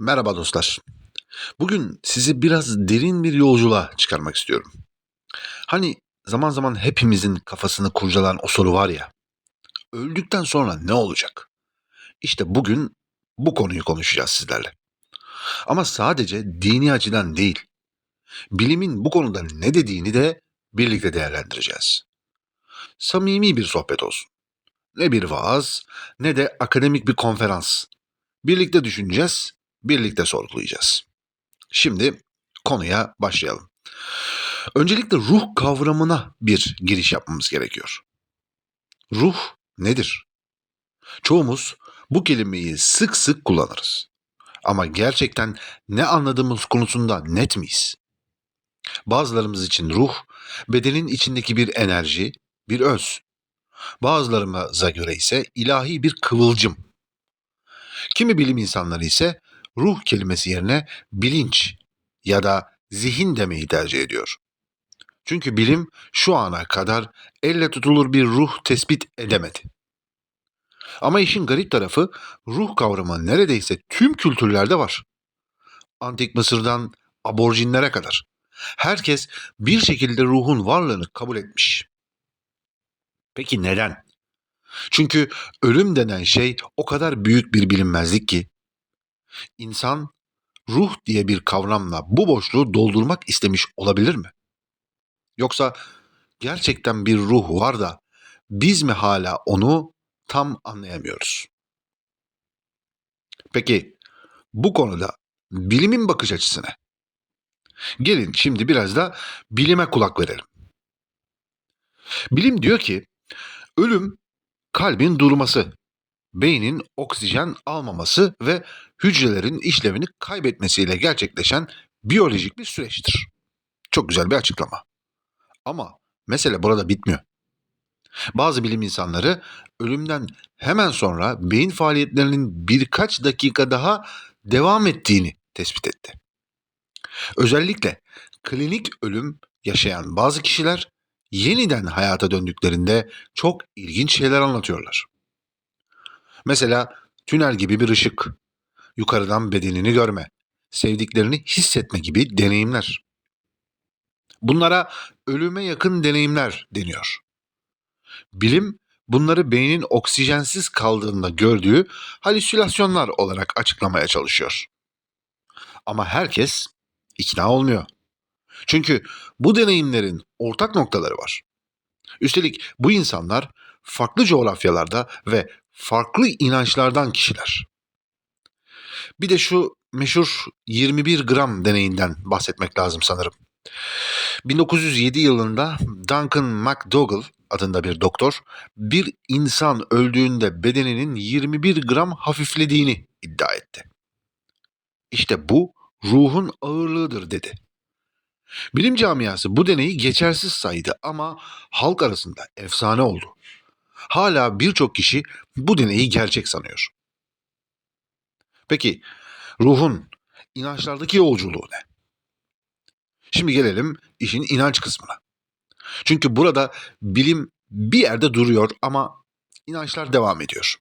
Merhaba dostlar. Bugün sizi biraz derin bir yolculuğa çıkarmak istiyorum. Hani zaman zaman hepimizin kafasını kurcalayan o soru var ya. Öldükten sonra ne olacak? İşte bugün bu konuyu konuşacağız sizlerle. Ama sadece dini açıdan değil. Bilimin bu konuda ne dediğini de birlikte değerlendireceğiz. Samimi bir sohbet olsun. Ne bir vaaz ne de akademik bir konferans. Birlikte düşüneceğiz, birlikte sorgulayacağız. Şimdi konuya başlayalım. Öncelikle ruh kavramına bir giriş yapmamız gerekiyor. Ruh nedir? Çoğumuz bu kelimeyi sık sık kullanırız. Ama gerçekten ne anladığımız konusunda net miyiz? Bazılarımız için ruh, bedenin içindeki bir enerji, bir öz. Bazılarımıza göre ise ilahi bir kıvılcım. Kimi bilim insanları ise ruh kelimesi yerine bilinç ya da zihin demeyi tercih ediyor. Çünkü bilim şu ana kadar elle tutulur bir ruh tespit edemedi. Ama işin garip tarafı ruh kavramı neredeyse tüm kültürlerde var. Antik Mısır'dan aborjinlere kadar. Herkes bir şekilde ruhun varlığını kabul etmiş. Peki neden? Çünkü ölüm denen şey o kadar büyük bir bilinmezlik ki insan ruh diye bir kavramla bu boşluğu doldurmak istemiş olabilir mi? Yoksa gerçekten bir ruh var da biz mi hala onu tam anlayamıyoruz? Peki bu konuda bilimin bakış açısı ne? Gelin şimdi biraz da bilime kulak verelim. Bilim diyor ki ölüm kalbin durması, beynin oksijen almaması ve hücrelerin işlevini kaybetmesiyle gerçekleşen biyolojik bir süreçtir. Çok güzel bir açıklama. Ama mesele burada bitmiyor. Bazı bilim insanları ölümden hemen sonra beyin faaliyetlerinin birkaç dakika daha devam ettiğini tespit etti. Özellikle klinik ölüm yaşayan bazı kişiler yeniden hayata döndüklerinde çok ilginç şeyler anlatıyorlar. Mesela tünel gibi bir ışık, yukarıdan bedenini görme, sevdiklerini hissetme gibi deneyimler. Bunlara ölüme yakın deneyimler deniyor. Bilim bunları beynin oksijensiz kaldığında gördüğü halüsinasyonlar olarak açıklamaya çalışıyor. Ama herkes ikna olmuyor. Çünkü bu deneyimlerin ortak noktaları var. Üstelik bu insanlar farklı coğrafyalarda ve farklı inançlardan kişiler. Bir de şu meşhur 21 gram deneyinden bahsetmek lazım sanırım. 1907 yılında Duncan McDougall adında bir doktor bir insan öldüğünde bedeninin 21 gram hafiflediğini iddia etti. İşte bu ruhun ağırlığıdır dedi. Bilim camiası bu deneyi geçersiz saydı ama halk arasında efsane oldu. Hala birçok kişi bu deneyi gerçek sanıyor. Peki ruhun inançlardaki yolculuğu ne? Şimdi gelelim işin inanç kısmına. Çünkü burada bilim bir yerde duruyor ama inançlar devam ediyor.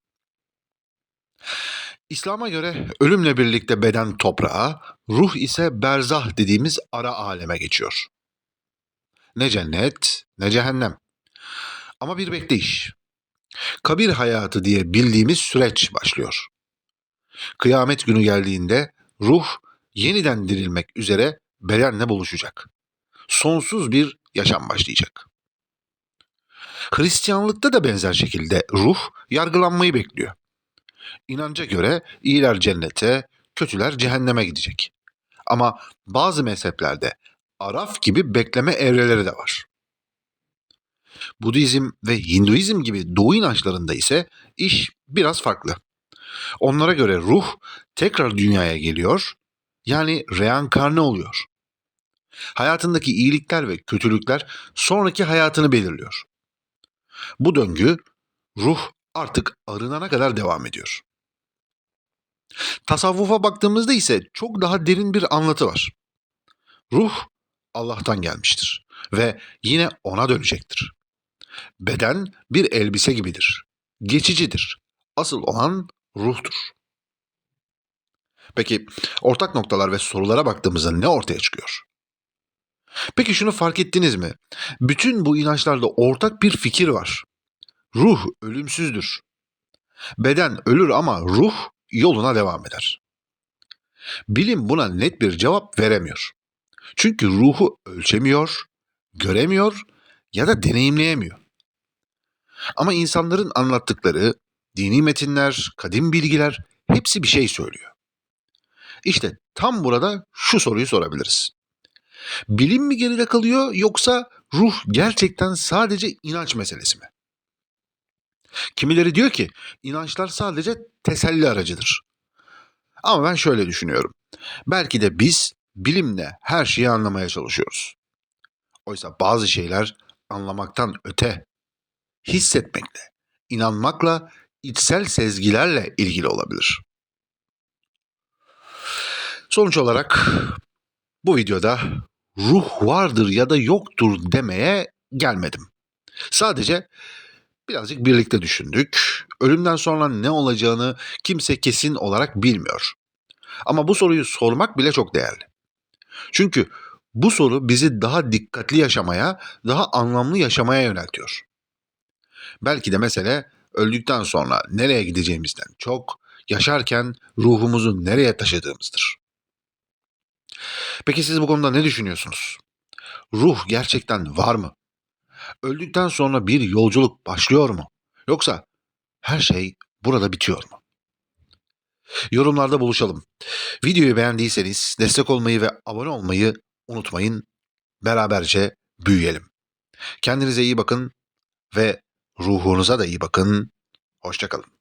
İslam'a göre ölümle birlikte beden toprağa, ruh ise berzah dediğimiz ara aleme geçiyor. Ne cennet ne cehennem. Ama bir bekleyiş. Kabir hayatı diye bildiğimiz süreç başlıyor. Kıyamet günü geldiğinde ruh yeniden dirilmek üzere bedenle buluşacak. Sonsuz bir yaşam başlayacak. Hristiyanlıkta da benzer şekilde ruh yargılanmayı bekliyor. İnanca göre iyiler cennete, kötüler cehenneme gidecek. Ama bazı mezheplerde Araf gibi bekleme evreleri de var. Budizm ve Hinduizm gibi doğu inançlarında ise iş biraz farklı. Onlara göre ruh tekrar dünyaya geliyor, yani reenkarne oluyor. Hayatındaki iyilikler ve kötülükler sonraki hayatını belirliyor. Bu döngü ruh artık arınana kadar devam ediyor. Tasavvufa baktığımızda ise çok daha derin bir anlatı var. Ruh Allah'tan gelmiştir ve yine ona dönecektir. Beden bir elbise gibidir. Geçicidir. Asıl olan ruhtur. Peki ortak noktalar ve sorulara baktığımızda ne ortaya çıkıyor? Peki şunu fark ettiniz mi? Bütün bu inançlarda ortak bir fikir var. Ruh ölümsüzdür. Beden ölür ama ruh yoluna devam eder. Bilim buna net bir cevap veremiyor. Çünkü ruhu ölçemiyor, göremiyor ya da deneyimleyemiyor. Ama insanların anlattıkları, dini metinler, kadim bilgiler hepsi bir şey söylüyor. İşte tam burada şu soruyu sorabiliriz. Bilim mi geride kalıyor yoksa ruh gerçekten sadece inanç meselesi mi? Kimileri diyor ki inançlar sadece teselli aracıdır. Ama ben şöyle düşünüyorum. Belki de biz bilimle her şeyi anlamaya çalışıyoruz. Oysa bazı şeyler anlamaktan öte, hissetmekle, inanmakla, içsel sezgilerle ilgili olabilir. Sonuç olarak bu videoda ruh vardır ya da yoktur demeye gelmedim. Sadece birazcık birlikte düşündük. Ölümden sonra ne olacağını kimse kesin olarak bilmiyor. Ama bu soruyu sormak bile çok değerli. Çünkü bu soru bizi daha dikkatli yaşamaya, daha anlamlı yaşamaya yöneltiyor. Belki de mesele öldükten sonra nereye gideceğimizden çok, yaşarken ruhumuzu nereye taşıdığımızdır. Peki siz bu konuda ne düşünüyorsunuz? Ruh gerçekten var mı? Öldükten sonra bir yolculuk başlıyor mu? Yoksa her şey burada bitiyor mu? Yorumlarda buluşalım. Videoyu beğendiyseniz destek olmayı ve abone olmayı unutmayın. Beraberce büyüyelim. Kendinize iyi bakın ve ruhunuza da iyi bakın. Hoşçakalın.